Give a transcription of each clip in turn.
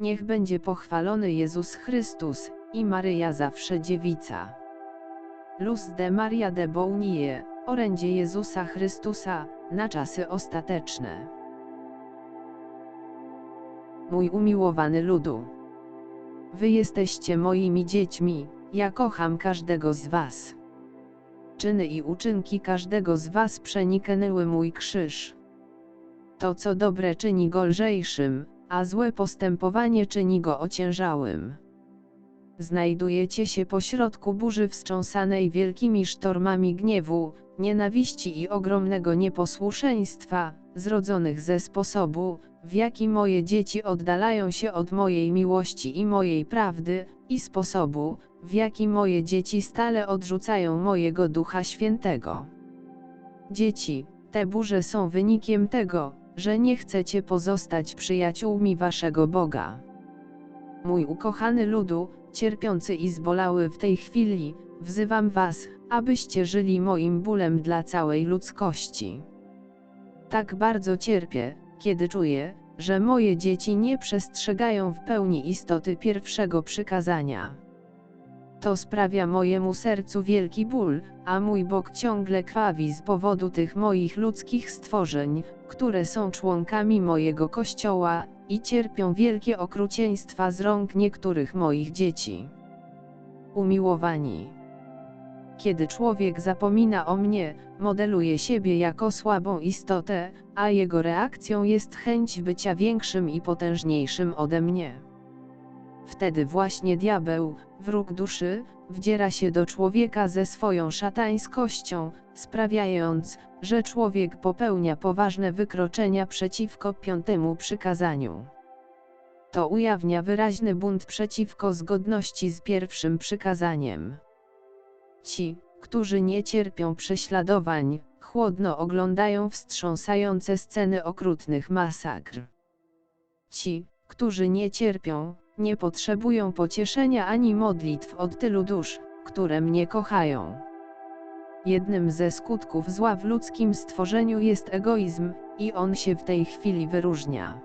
Niech będzie pochwalony Jezus Chrystus, i Maryja zawsze dziewica. Luz de Maria de Bounie, orędzie Jezusa Chrystusa, na czasy ostateczne. Mój umiłowany ludu. Wy jesteście moimi dziećmi, ja kocham każdego z was. Czyny i uczynki każdego z was przeniknęły mój krzyż. To co dobre czyni go lżejszym, a złe postępowanie czyni go ociężałym. Znajdujecie się pośrodku burzy wstrząsanej wielkimi sztormami gniewu, nienawiści i ogromnego nieposłuszeństwa, zrodzonych ze sposobu, w jaki moje dzieci oddalają się od mojej miłości i mojej prawdy, i sposobu, w jaki moje dzieci stale odrzucają mojego Ducha Świętego. Dzieci, te burze są wynikiem tego, że nie chcecie pozostać przyjaciółmi waszego Boga. Mój ukochany ludu, cierpiący i zbolały w tej chwili, wzywam was, abyście żyli moim bólem dla całej ludzkości. Tak bardzo cierpię, kiedy czuję, że moje dzieci nie przestrzegają w pełni istoty pierwszego przykazania. To sprawia mojemu sercu wielki ból, a mój Bóg ciągle krwawi z powodu tych moich ludzkich stworzeń, które są członkami mojego kościoła, i cierpią wielkie okrucieństwa z rąk niektórych moich dzieci. Umiłowani. Kiedy człowiek zapomina o mnie, modeluje siebie jako słabą istotę, a jego reakcją jest chęć bycia większym i potężniejszym ode mnie. Wtedy właśnie diabeł, wróg duszy, wdziera się do człowieka ze swoją szatańskością, sprawiając, że człowiek popełnia poważne wykroczenia przeciwko piątemu przykazaniu. To ujawnia wyraźny bunt przeciwko zgodności z pierwszym przykazaniem. Ci, którzy nie cierpią prześladowań, chłodno oglądają wstrząsające sceny okrutnych masakr. Ci, którzy nie cierpią, nie potrzebują pocieszenia ani modlitw od tylu dusz, które mnie kochają. Jednym ze skutków zła w ludzkim stworzeniu jest egoizm, i on się w tej chwili wyróżnia.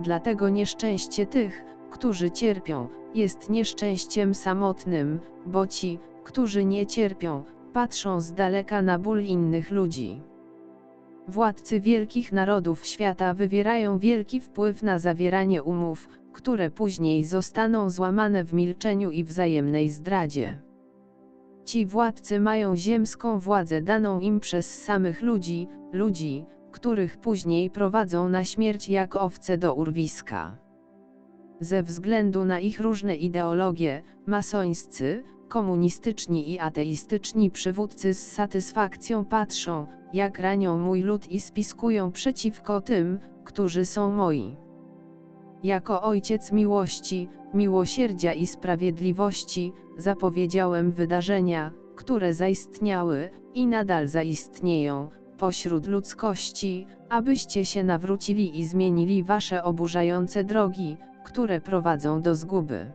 Dlatego nieszczęście tych, którzy cierpią, jest nieszczęściem samotnym, bo ci, którzy nie cierpią, patrzą z daleka na ból innych ludzi. Władcy wielkich narodów świata wywierają wielki wpływ na zawieranie umów, które później zostaną złamane w milczeniu i wzajemnej zdradzie. Ci władcy mają ziemską władzę daną im przez samych ludzi, ludzi, których później prowadzą na śmierć jak owce do urwiska. Ze względu na ich różne ideologie, masońscy, komunistyczni i ateistyczni przywódcy z satysfakcją patrzą, jak ranią mój lud i spiskują przeciwko tym, którzy są moi. Jako ojciec miłości, miłosierdzia i sprawiedliwości, zapowiedziałem wydarzenia, które zaistniały i nadal zaistnieją pośród ludzkości, abyście się nawrócili i zmienili wasze oburzające drogi, które prowadzą do zguby.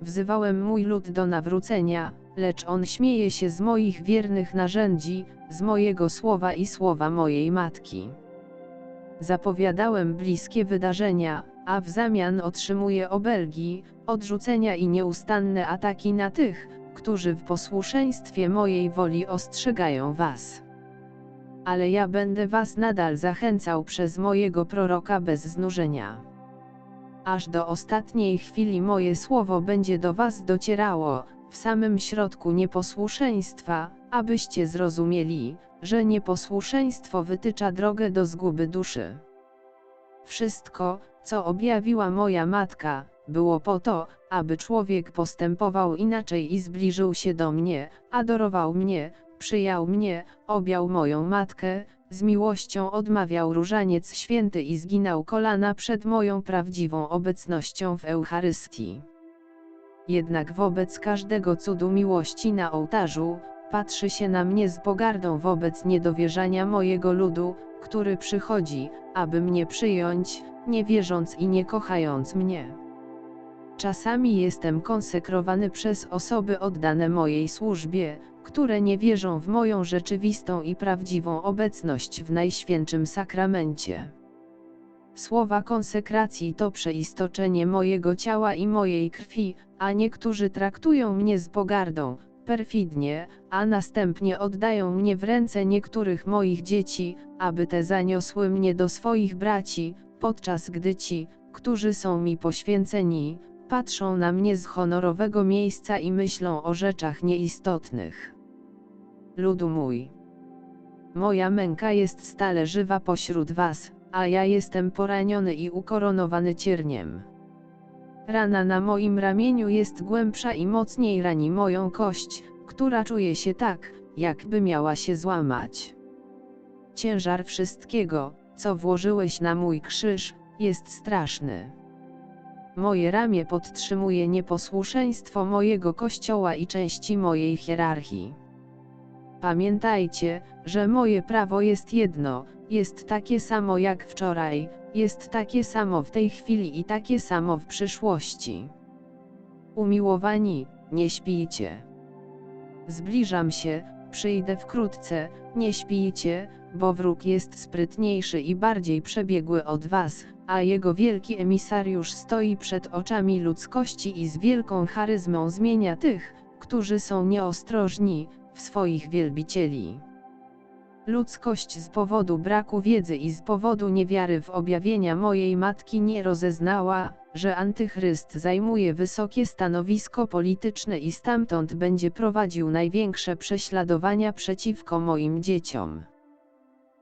Wzywałem mój lud do nawrócenia, lecz on śmieje się z moich wiernych narzędzi, z mojego słowa i słowa mojej matki. Zapowiadałem bliskie wydarzenia, a w zamian otrzymuje obelgi, odrzucenia i nieustanne ataki na tych, którzy w posłuszeństwie mojej woli ostrzegają was. Ale ja będę was nadal zachęcał przez mojego proroka bez znużenia. Aż do ostatniej chwili moje słowo będzie do was docierało, w samym środku nieposłuszeństwa, abyście zrozumieli, że nieposłuszeństwo wytycza drogę do zguby duszy. Wszystko, co objawiła moja matka, było po to, aby człowiek postępował inaczej i zbliżył się do mnie, adorował mnie, przyjął mnie, objął moją matkę, z miłością odmawiał różaniec święty i zginął kolana przed moją prawdziwą obecnością w Eucharystii. Jednak wobec każdego cudu miłości na ołtarzu, patrzy się na mnie z pogardą wobec niedowierzania mojego ludu, który przychodzi, aby mnie przyjąć, nie wierząc i nie kochając mnie. Czasami jestem konsekrowany przez osoby oddane mojej służbie, które nie wierzą w moją rzeczywistą i prawdziwą obecność w Najświętszym Sakramencie. Słowa konsekracji to przeistoczenie mojego ciała i mojej krwi, a niektórzy traktują mnie z pogardą, perfidnie, a następnie oddają mnie w ręce niektórych moich dzieci, aby te zaniosły mnie do swoich braci, podczas gdy ci, którzy są mi poświęceni, patrzą na mnie z honorowego miejsca i myślą o rzeczach nieistotnych. Ludu mój. Moja męka jest stale żywa pośród was, a ja jestem poraniony i ukoronowany cierniem. Rana na moim ramieniu jest głębsza i mocniej rani moją kość, która czuje się tak, jakby miała się złamać. Ciężar wszystkiego, co włożyłeś na mój krzyż, jest straszny. Moje ramię podtrzymuje nieposłuszeństwo mojego kościoła i części mojej hierarchii. Pamiętajcie, że moje prawo jest jedno, jest takie samo jak wczoraj, jest takie samo w tej chwili i takie samo w przyszłości. Umiłowani, nie śpijcie. Zbliżam się, przyjdę wkrótce, nie śpijcie, bo wróg jest sprytniejszy i bardziej przebiegły od was, a jego wielki emisariusz stoi przed oczami ludzkości i z wielką charyzmą zmienia tych, którzy są nieostrożni, w swoich wielbicieli. Ludzkość z powodu braku wiedzy i z powodu niewiary w objawienia mojej matki nie rozeznała, że antychryst zajmuje wysokie stanowisko polityczne i stamtąd będzie prowadził największe prześladowania przeciwko moim dzieciom.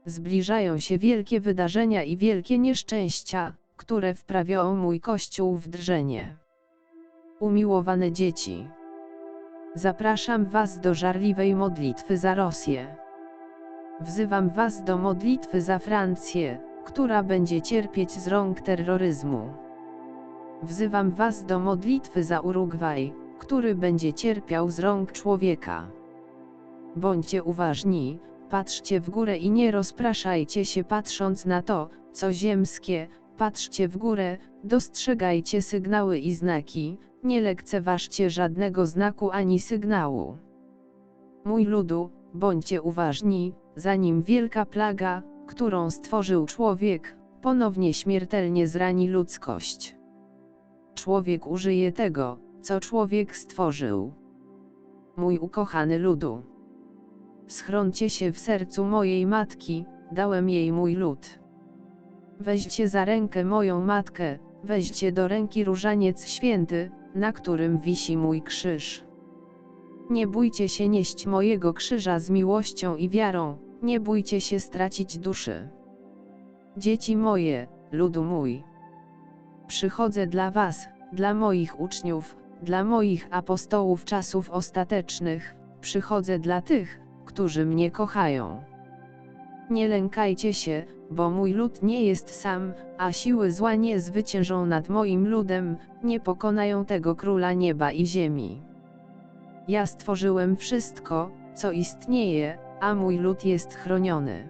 Zbliżają się wielkie wydarzenia i wielkie nieszczęścia, które wprawią mój kościół w drżenie. Umiłowane dzieci. Zapraszam Was do żarliwej modlitwy za Rosję. Wzywam Was do modlitwy za Francję, która będzie cierpieć z rąk terroryzmu. Wzywam Was do modlitwy za Urugwaj, który będzie cierpiał z rąk człowieka. Bądźcie uważni, patrzcie w górę i nie rozpraszajcie się patrząc na to, co ziemskie, patrzcie w górę, dostrzegajcie sygnały i znaki, nie lekceważcie żadnego znaku ani sygnału. Mój ludu, bądźcie uważni, zanim wielka plaga, którą stworzył człowiek, ponownie śmiertelnie zrani ludzkość. Człowiek użyje tego, co człowiek stworzył. Mój ukochany ludu. Schroncie się w sercu mojej matki, dałem jej mój lud. Weźcie za rękę moją matkę, weźcie do ręki różaniec święty, na którym wisi mój krzyż. Nie bójcie się nieść mojego krzyża z miłością i wiarą, nie bójcie się stracić duszy. Dzieci moje, ludu mój. Przychodzę dla was, dla moich uczniów, dla moich apostołów czasów ostatecznych, przychodzę dla tych, którzy mnie kochają. Nie lękajcie się, bo mój lud nie jest sam, a siły zła nie zwyciężą nad moim ludem, nie pokonają tego króla nieba i ziemi. Ja stworzyłem wszystko, co istnieje, a mój lud jest chroniony.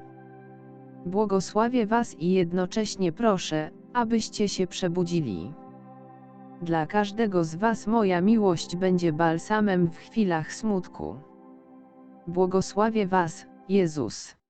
Błogosławię Was i jednocześnie proszę, abyście się przebudzili. Dla każdego z Was moja miłość będzie balsamem w chwilach smutku. Błogosławię Was, Jezus.